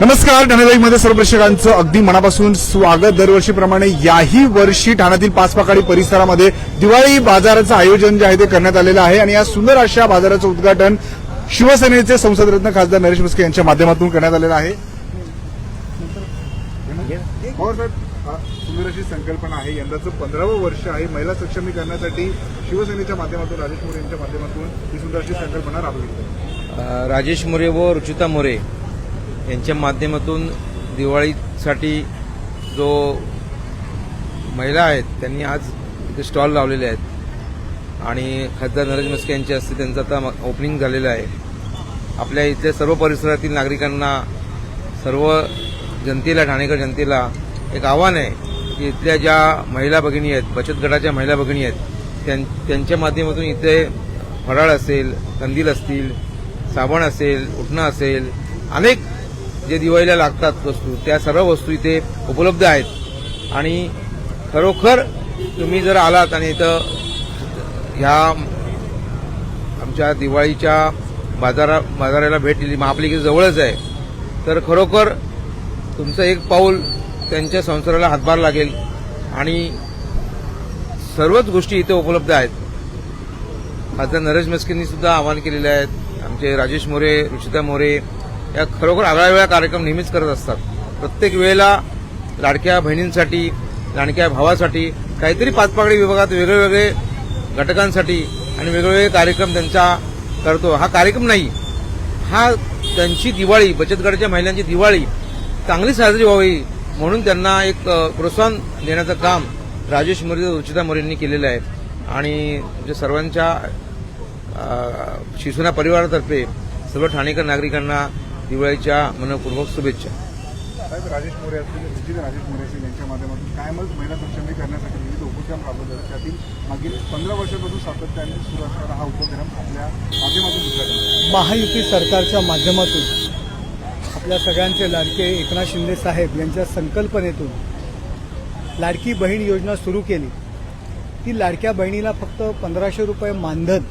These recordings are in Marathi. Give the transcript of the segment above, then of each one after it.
नमस्कार ठाणेलाईमध्ये सर्व प्रेक्षकांचं अगदी मनापासून स्वागत. दरवर्षीप्रमाणे याही वर्षी ठाण्यातील पाचपाकाडी परिसरामध्ये दिवाळी बाजाराचं आयोजन जे आहे ते करण्यात आलेलं आहे आणि या सुंदर अशा बाजाराचं उद्घाटन शिवसेनेचे संसदरत्न खासदार नरेश म्हस्के यांच्या माध्यमातून करण्यात आलेलं आहे. सुंदर अशी संकल्पना आहे. यंदाचं पंधरावं वर्ष आहे. महिला सक्षमीकरणासाठी शिवसेनेच्या माध्यमातून राजेश मोरे यांच्या माध्यमातून ही सुंदर अशी संकल्पना राबवली राजेश मोरे व रुचिता मोरे यांच्या माध्यमातून दिवाळीसाठी जो महिला आहेत त्यांनी आज इथे स्टॉल लावलेले आहेत. आणि खासदार नरेंद्र मस्के यांच्या हस्ते त्यांचं आता ओपनिंग झालेलं आहे. आपल्या इथल्या सर्व परिसरातील नागरिकांना सर्व जनतेला ठाणेकर जनतेला एक आव्हान आहे की इथल्या ज्या महिला भगिनी आहेत बचत गटाच्या महिला भगिनी आहेत त्यां- त्यांच्या माध्यमातून इथे फराळ असेल कंदील असतील साबण असेल उठणं असेल अनेक जे दिवाळीला लागतात वस्तू त्या सर्व वस्तू इथे उपलब्ध आहेत. आणि खरोखर तुम्ही जर आलात आणि इथं ह्या आमच्या दिवाळीच्या बाजारा बाजाराला भेट दिली महापालिकेच्या जवळच आहे तर खरोखर तुमचं एक पाऊल त्यांच्या संसाराला हातभार लागेल आणि सर्वच गोष्टी इथे उपलब्ध आहेत. खासदार नरेश मस्केंनी सुद्धा आवाहन केलेले आहेत आमचे राजेश मोरे रुचिता मोरे या खरोखर आगळ्या कार्यक्रम नेहमीच करत असतात. प्रत्येक वेळेला लाडक्या बहिणींसाठी लाडक्या भावासाठी काहीतरी पाचपाकडी विभागात वेगळेवेगळे घटकांसाठी आणि वेगवेगळे कार्यक्रम त्यांचा करतो. हा कार्यक्रम नाही. हा त्यांची दिवाळी बचत गटाच्या महिलांची दिवाळी चांगली साजरी व्हावी म्हणून त्यांना एक प्रोत्साहन देण्याचं काम राजेश मोरे रुचिता मोरेंनी केलेलं आहे. आणि जे सर्वांच्या अ, शिवसेना परिवारातर्फे सर्व ठाणेकर नागरिकांना दिवाळीच्या मनपूर्वक शुभेच्छा. साहेब राजेश मोरे असतील रुचिता राजेश मोरे असतील यांच्या माध्यमातून कायमच महिला सक्षमीकरणासाठी विविध उपक्रम राबवले जातात त्यातील मागील पंधरा वर्षापासून सातत्याने सुरू असणारा हा उपक्रम आपल्या माध्यमातून. महायुती सरकारच्या माध्यमातून आपल्या सगळ्यांचे लाडके एकनाथ शिंदे साहेब यांच्या संकल्पनेतून लाडकी बहीण योजना सुरू केली. ती लाडक्या बहिणीला फक्त पंधराशे रुपये मानधन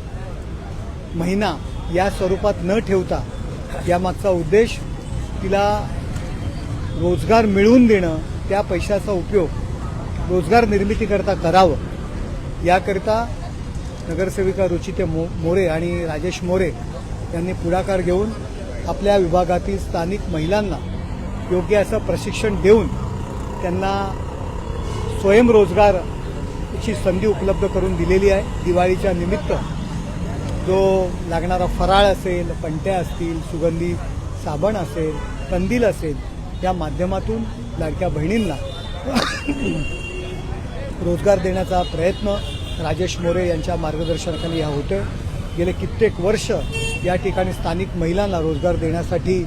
महिना या स्वरूपात न ठेवता यामागचा उद्देश तिला रोजगार मिळवून देणं त्या पैशाचा उपयोग रोजगार निर्मितीकरता करावं. याकरिता नगरसेविका रुचिते मो मोरे आणि राजेश मोरे यांनी पुढाकार घेऊन आपल्या विभागातील स्थानिक महिलांना योग्य असं प्रशिक्षण देऊन त्यांना स्वयंरोजगारची संधी उपलब्ध करून दिलेली आहे. दिवाळीच्या निमित्त जो लागणारा फराळ असेल पंट्या असतील सुगंधी साबण असेल कंदील असेल या माध्यमातून लाडक्या बहिणींना रोजगार देण्याचा प्रयत्न राजेश मोरे यांच्या मार्गदर्शनाखाली हा होतोय. गेले कित्येक वर्ष या ठिकाणी स्थानिक महिलांना रोजगार देण्यासाठी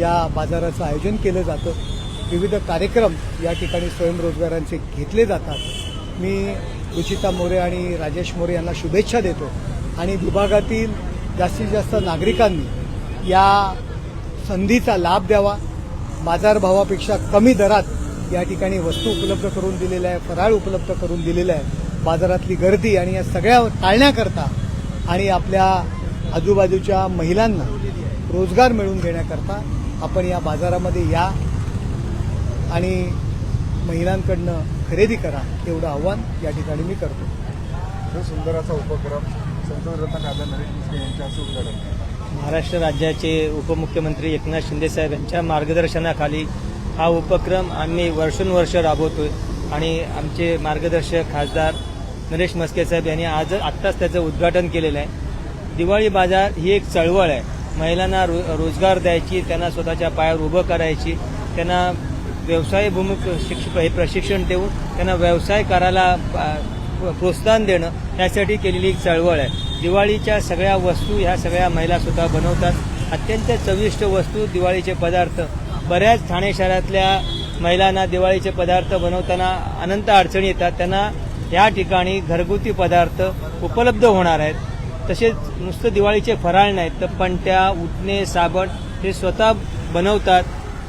या बाजाराचं आयोजन केलं जातं. विविध कार्यक्रम या ठिकाणी स्वयंरोजगारांचे घेतले जातात. मी रुचिता मोरे आणि राजेश मोरे यांना शुभेच्छा देतो. आणि विभागातील जास्तीत जास्त नागरिकांनी या संधीचा लाभ द्यावा. बाजारभावापेक्षा कमी दरात या ठिकाणी वस्तू उपलब्ध करून दिलेल्या आहे फराळ उपलब्ध करून दिलेलं आहे बाजारातली गर्दी आणि या सगळ्या टाळण्याकरता आणि आपल्या आजूबाजूच्या महिलांना रोजगार मिळवून देण्याकरता आपण या बाजारामध्ये या आणि महिलांकडनं खरेदी करा एवढं आव्हान या ठिकाणी मी करतो. सुंदराचा सुंदर असा उपक्रम संसदरत्न खासदार नरेश म्हस्के यांच्या हस्ते उद्घाटन महाराष्ट्र राज्याचे उपमुख्यमंत्री एकनाथ शिंदे साहेब यांच्या मार्गदर्शनाखाली हा उपक्रम आम्ही वर्षोनवर्ष राबवतोय आणि आमचे मार्गदर्शक खासदार नरेश मस्के साहेब यांनी आज आत्ताच त्याचं उद्घाटन केलेलं आहे. दिवाळी बाजार ही एक चळवळ आहे. महिलांना रो रोजगार द्यायची त्यांना स्वतःच्या पायावर उभं करायची त्यांना व्यवसायभूमुख शिक्ष हे प्रशिक्षण देऊन त्यांना व्यवसाय करायला प्रोत्साहन देणं यासाठी केलेली एक चळवळ आहे. दिवाळीच्या सगळ्या वस्तू ह्या सगळ्या महिला स्वतः बनवतात. अत्यंत चविष्ट वस्तू दिवाळीचे पदार्थ. बऱ्याच ठाणे शहरातल्या महिलांना दिवाळीचे पदार्थ बनवताना अनंत अडचणी येतात. त्यांना या ठिकाणी घरगुती पदार्थ उपलब्ध होणार आहेत. तसेच नुसतं दिवाळीचे फराळ नाहीत तर पणत्या उठणे साबण हे स्वतः बनवतात.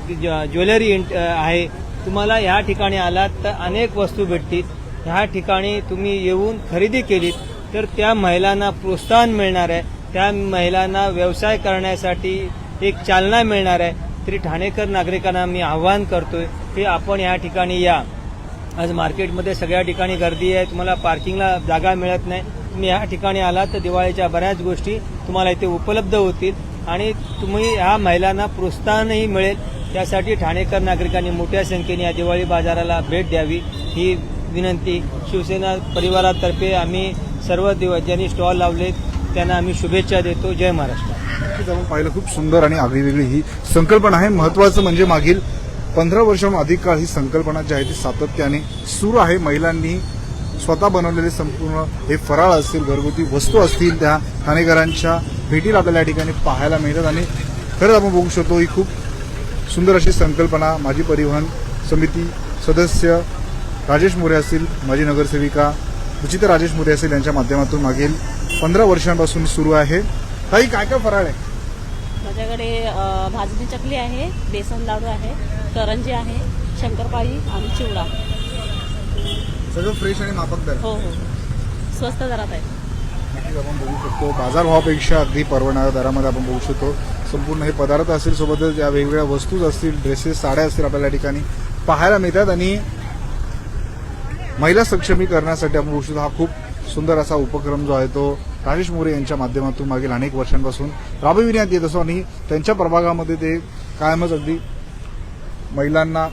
ज- ज्वेलरी इंट- आहे. तुम्हाला ह्या ठिकाणी आलात तर अनेक वस्तू भेटतील. ह्या ठिकाणी तुम्ही येऊन खरेदी केलीत तर त्या महिलांना प्रोत्साहन मिळणार आहे. त्या महिलांना व्यवसाय करण्यासाठी एक चालना मिळणार आहे. तरी ठाणेकर नागरिकांना मी आवाहन करतोय की आपण या ठिकाणी या. आज मार्केटमध्ये सगळ्या ठिकाणी गर्दी आहे तुम्हाला पार्किंगला जागा मिळत नाही. तुम्ही या ठिकाणी आलात तर दिवाळीच्या बऱ्याच गोष्टी तुम्हाला इथे उपलब्ध होतील आणि तुम्ही ह्या महिलांना प्रोत्साहनही मिळेल. त्यासाठी ठाणेकर नागरिकांनी मोठ्या संख्येने या दिवाळी बाजाराला भेट द्यावी. ही विनंती. शिवसेना परिवारातर्फे आम्ही सर्व दिवस ज्यांनी स्टॉल लावले त्यांना आम्ही शुभेच्छा देतो. जय महाराष्ट्र. नक्कीच आपण पाहिलं खूप सुंदर आणि आगळीवेगळी ही संकल्पना आहे. महत्वाचं म्हणजे मागील पंधरा वर्षांहून अधिक काळ ही संकल्पना जी आहे ती सातत्याने सुरू आहे. महिलांनी स्वतः बनवलेले संपूर्ण हे फराळ असतील घरगुती वस्तू असतील त्या ठाणेकरांच्या भेटीला आपल्याला या ठिकाणी पाहायला मिळतात. आणि खरंच आपण बघू शकतो ही खूप सुंदर अशी संकल्पना माजी परिवहन समिती सदस्य राजेश मोरे असतील माजी नगरसेविका रुचिता राजेश मोरे असतील यांच्या माध्यमातून मागील पंधरा वर्षांपासून सुरू आहे. काही काय काय फराळ आहे? माझ्याकडे भाजणी चकली आहे बेसन लाडू आहे करंजी आहे शंकरपाळी आणि चिवडा. सगळं फ्रेश आणि माफक दर हो हो. स्वस्त दरात आहे. नक्कीच आपण बघू शकतो. बाजारभावापेक्षा अगदी परवडणाऱ्या दरामध्ये आपण बघू शकतो. संपूर्ण हे पदार्थ असतील सोबतच या वेगवेगळ्या वस्तूज असतील ड्रेसेस साड्या असतील आपल्याला या ठिकाणी पाहायला मिळतात. आणि महिला सक्षमीकरणासाठी आपण बघू हा खूप सुंदर असा उपक्रम जो आहे तो राजेश मोरे यांच्या माध्यमातून मागील अनेक वर्षांपासून राबविण्यात येत असतो आणि त्यांच्या प्रभागामध्ये ते कायमच अगदी महिलांना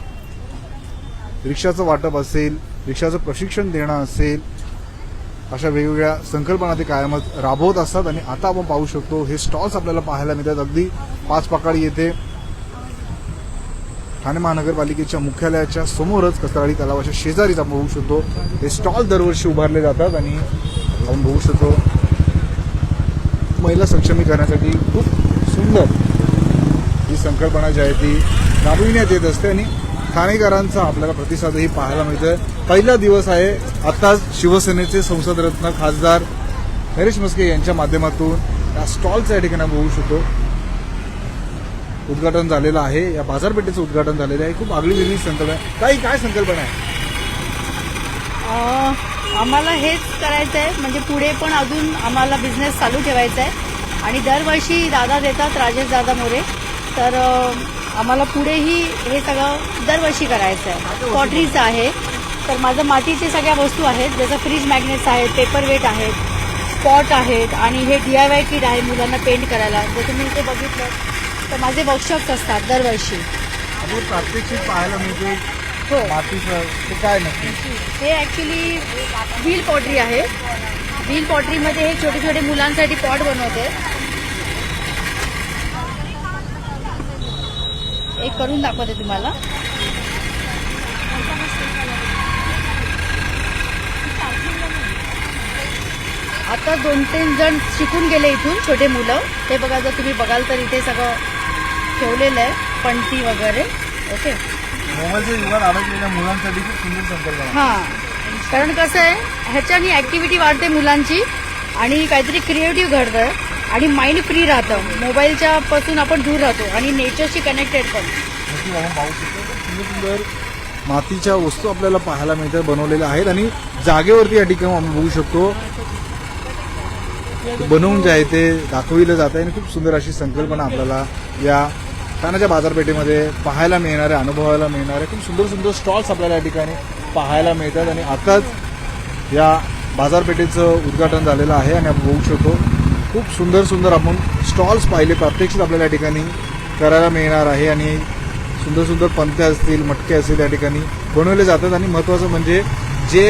रिक्षाचं वाटप असेल रिक्षाचं प्रशिक्षण देणं असेल अशा वेगवेगळ्या संकल्पना ते कायमच राबवत असतात. आणि आता आपण पाहू शकतो हे स्टॉल्स आपल्याला पाहायला मिळतात. अगदी पाच पाकाळी येथे ठाणे महानगरपालिकेच्या मुख्यालयाच्या समोरच कस्तराळी तलावाच्या शेजारीच आपण बघू शकतो. हे स्टॉल दरवर्षी उभारले जातात आणि आपण बघू शकतो महिला सक्षमीकरणासाठी खूप सुंदर ही संकल्पना जी आहे ती राबविण्यात येत असते आणि ठाणेकरांचा आपल्याला प्रतिसादही पाहायला मिळतोय. पहिला दिवस आहे आताच शिवसेनेचे संसदरत्न खासदार नरेश मस्के यांच्या माध्यमातून या स्टॉलच्या या ठिकाणी बघू शकतो. उद्घाटन झालेलं आहे. या बाजारपेठेचं उद्घाटन झालेलं आहे. खूप आगळी वेगळी संकल्पना आहे. काही काय संकल्पना आहे? आम्हाला हेच करायचं आहे. म्हणजे पुढे पण अजून आम्हाला बिझनेस चालू ठेवायचा आहे. आणि दरवर्षी दादा देतात राजेश दादा मोरे. तर अ, आम्हाला पुढेही हे सगळं दरवर्षी करायचं आहे. पॉटरीचं आहे. तर माझं मातीचे सगळ्या वस्तू आहेत. जसं फ्रीज मॅग्नेट्स आहेत पेपर वेट आहेत स्पॉट आहेत आणि हे डी आय वाय किट आहे मुलांना पेंट करायला. जर तुम्ही इथे बघितलं तर माझे वर्कशॉप्स असतात दरवर्षी. प्रात्यक्षिक पाहायला मिळते. हो. मातीचं ते काय नक्की? हे ऍक्च्युली व्हील पॉटरी आहे. व्हील पॉटरीमध्ये हे छोटे छोटे मुलांसाठी पॉट बनवते. एक करून दाखवते तुम्हाला. आता दोन तीन जण शिकून गेले इथून छोटे मुलं. ते बघा जर तुम्ही बघाल तर इथे सगळं ठेवलेलं आहे पणती वगैरे. ओके मोबाईलच्या युगात अडकलेल्या मुलांसाठी खूप सुंदर संकल्पना आहे. हां. कारण कसं आहे ह्याच्यानी ऍक्टिव्हिटी वाढते मुलांची आणि काहीतरी क्रिएटिव्ह घडतं आणि माइंड फ्री राहतं. मोबाईलच्या पासून आपण दूर राहतो आणि नेचरशी कनेक्टेड पण. नक्की आपण पाहू शकतो. खूप सुंदर सुंदर मातीच्या वस्तू आपल्याला पाहायला मिळतात बनवलेल्या आहेत आणि जागेवरती या ठिकाणी आपण बघू शकतो. बनवून जे आहे ते दाखविलं जात आहे आणि खूप सुंदर अशी संकल्पना आपल्याला या ठाण्याच्या बाजारपेठेमध्ये पाहायला मिळणाऱ्या अनुभवायला मिळणाऱ्या खूप सुंदर सुंदर स्टॉल्स आपल्याला या ठिकाणी पाहायला मिळतात. आणि आताच या बाजारपेठेचं उद्घाटन झालेलं आहे आणि आपण बघू शकतो खूप सुंदर सुंदर आपण स्टॉल्स पाहिले प्रात्यक्षिक आपल्याला या ठिकाणी करायला मिळणार आहे. आणि सुंदर सुंदर पंत्या असतील मटके असतील या ठिकाणी बनवले जातात. आणि महत्त्वाचं म्हणजे जे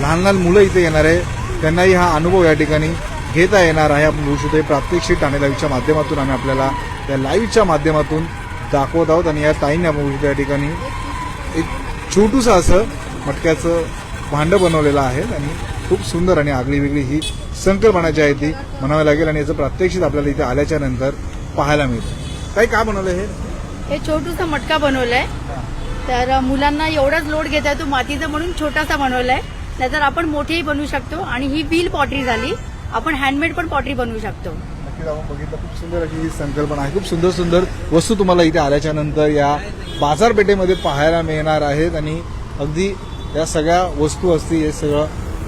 लहान लहान मुलं इथे येणार आहे त्यांनाही हा अनुभव या ठिकाणी घेता येणार आहे. आपण बघू शकतो हे प्रात्यक्षिक ठाणे लाईव्हच्या माध्यमातून आम्ही आपल्याला त्या लाईव्हच्या माध्यमातून दाखवत आहोत आणि या ताईने आपण त्या ठिकाणी एक छोटूसं असं मटक्याचं भांडं बनवलेलं आहे आणि खूप सुंदर आणि आगळी वेगळी ही संकल्पना जी आहे ती म्हणावी लागेल आणि याचं प्रात्यक्षिक आपल्याला इथे आल्याच्यानंतर पाहायला मिळतं काही का बनवलं हे? हे छोटूसा मटका बनवलंय. तर मुलांना एवढाच लोड घेता येतो मातीचा म्हणून छोटासा बनवलाय. नाहीतर आपण मोठेही बनवू शकतो आणि ही व्हील पॉटरी झाली. आपण हँडमेड पण पॉटरी बनवू शकतो. नक्कीच आपण बघितलं खूप सुंदर अशी ही संकल्पना आहे. खूप सुंदर सुंदर वस्तू तुम्हाला इथे आल्याच्यानंतर या बाजारपेठेमध्ये पाहायला मिळणार आहेत आणि अगदी या सगळ्या वस्तू असतील हे सगळं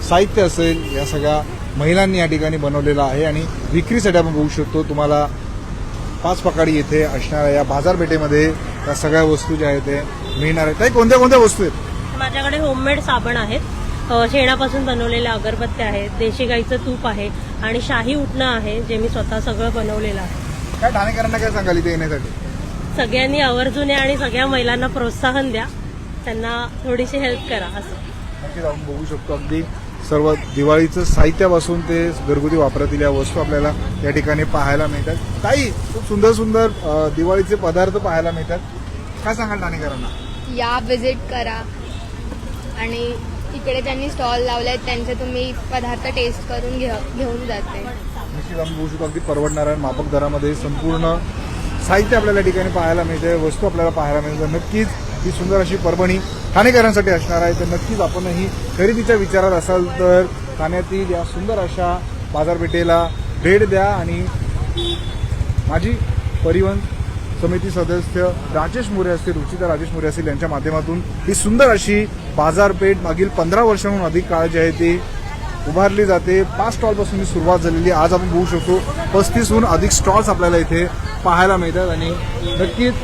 साहित्य असेल या सगळ्या महिलांनी या ठिकाणी बनवलेलं आहे आणि विक्रीसाठी आपण बघू शकतो तुम्हाला पाच पकाडी येथे असणाऱ्या या बाजारपेठेमध्ये या सगळ्या वस्तू ज्या आहेत ते मिळणार आहेत. काही कोणत्या कोणत्या वस्तू आहेत? माझ्याकडे होममेड साबण आहेत. शेणापासून बनवलेल्या अगरबत्त्या आहेत देशी गाईचं तूप आहे आणि शाही उठणं आहे जे मी स्वतः सगळं बनवलेलं आहे. काय ठाणेकरांना काय सांगाल इथे येण्यासाठी? सगळ्यांनी आवर्जून आणि सगळ्या महिलांना प्रोत्साहन द्या. त्यांना थोडीशी हेल्प करा असं. आपण बघू शकतो अगदी सर्व दिवाळीचं साहित्यापासून ते घरगुती वापरातील या वस्तू आपल्याला या ठिकाणी पाहायला मिळतात. ताई खूप सुंदर सुंदर दिवाळीचे पदार्थ पाहायला मिळतात. काय सांगाल ठाणेकरांना? या विजिट करा. आणि इकडे त्यांनी स्टॉल लावले आहेत त्यांचे तुम्ही पदार्थ टेस्ट करून घ्या घेऊन जाते. नक्कीच आपण बघू शकतो अगदी परवडणाऱ्या आहे माफक दरामध्ये संपूर्ण साहित्य आपल्याला ठिकाणी पाहायला मिळते वस्तू आपल्याला पाहायला मिळते. नक्कीच ही सुंदर अशी परभणी ठाणेकरांसाठी असणार आहे. तर नक्कीच आपणही खरेदीच्या विचारात असाल तर ठाण्यातील या सुंदर अशा बाजारपेठेला भेट द्या आणि माझी परिवहन समिती सदस्य राजेश मोरे असतील रुचिता राजेश मोरे असतील यांच्या माध्यमातून ही सुंदर अशी बाजारपेठ मागील पंधरा वर्षांहून अधिक काळ जी आहे ती उभारली जाते. पाच स्टॉलपासून ही सुरुवात झालेली आज आपण बघू शकतो पस्तीसहून अधिक स्टॉल्स आपल्याला इथे पाहायला मिळतात आणि नक्कीच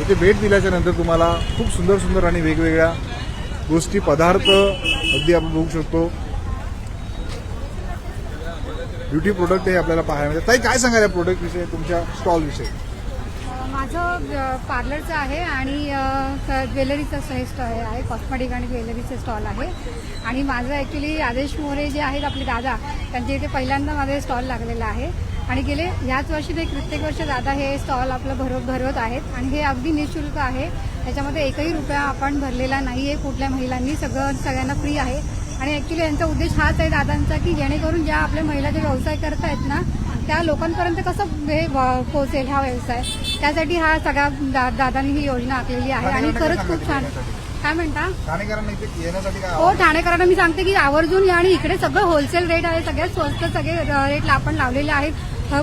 इथे भेट दिल्याच्या नंतर तुम्हाला खूप सुंदर सुंदर आणि वेगवेगळ्या गोष्टी पदार्थ अगदी आपण बघू शकतो. ब्युटी प्रोडक्ट हे आपल्याला पाहायला मिळतात. ताई काय सांगाल या प्रोडक्ट विषयी तुमच्या स्टॉल विषयी? माझं पार्लरचं आहे आणि ज्वेलरीचं हे स्टॉल आहे कॉस्मेटिक आणि ज्वेलरीचं स्टॉल आहे. आणि माझं ॲक्च्युली आदेश मोरे जे आहेत आपले दादा त्यांच्या इथे पहिल्यांदा माझं स्टॉल लागलेलं आहे. आणि गेले ह्याच वर्षी ते प्रत्येक वर्ष दादा हे स्टॉल आपलं भरव भरवत आहेत. आणि हे अगदी निशुल्क आहे. त्याच्यामध्ये एकही रुपया आपण भरलेला नाही आहे कुठल्या महिलांनी. सगळं सगळ्यांना फ्री आहे. आणि ॲक्च्युली यांचा उद्देश हाच आहे दादांचा की जेणेकरून ज्या आपल्या महिला जे व्यवसाय करतायत ना त्या लोकांपर्यंत कसं हे पोहोचेल हा व्यवसाय? त्यासाठी हा सगळ्या दा- दादांनी ही योजना आखलेली आहे आणि खरंच खूप छान. काय म्हणता? हो ठाणेकरांना मी सांगते की आवर्जून या आणि इकडे सगळं होलसेल रेट आहे सगळ्यात स्वस्त सगळे रेट आपण लावलेले आहेत.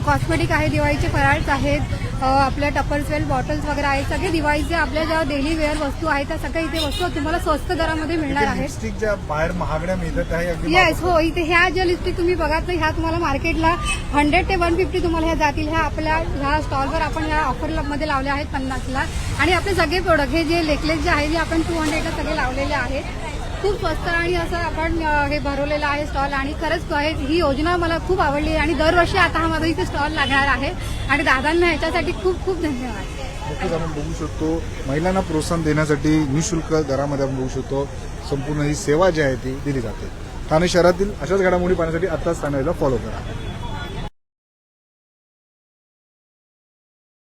कॉस्मेटिक आहे दिवाळीचे फराळ्स आहेत आपल्या टप्परवेल बॉटल्स वगैरे आहेत. सगळे दिवाळीचे आपल्या ज्या डेली वेअर वस्तू आहेत त्या सगळ्या इथे वस्तू तुम्हाला स्वस्त दरामध्ये मिळणार आहेत. लिपस्टिक ज्या बाहेर महागड्या मिळतात त्याही अगदी येस हो इथे ह्या ज्या लिपस्टिक तुम्ही बघा तर ह्या तुम्हाला मार्केटला हंड्रेड ते वन फिफ्टी तुम्हाला ह्या जातील. ह्या आपल्या ह्या स्टॉलवर आपण ह्या ऑफरमध्ये लावल्या आहेत पन्नासला. आणि आपले सगळे प्रोडक्ट हे जे नेकलेस जे आहे जे आपण टू हंड्रेडला सगळे लावलेले आहेत खूप स्वस्त आणि असं आपण हे भरवलेलं आहे स्टॉल आणि खरंच ही योजना मला खूप आवडली आणि दरवर्षी आता हा माझा इथे स्टॉल लागणार आहे आणि दादांना ह्याच्यासाठी खूप खूप धन्यवाद. नक्कीच आपण बघू शकतो. महिलांना प्रोत्साहन देण्यासाठी निशुल्क दरामध्ये आपण बघू शकतो. संपूर्ण ही सेवा जी आहे ती दिली जाते. ठाणे शहरातील अशाच घडामोडी पाहण्यासाठी आत्ताच ठाण्याला फॉलो करा.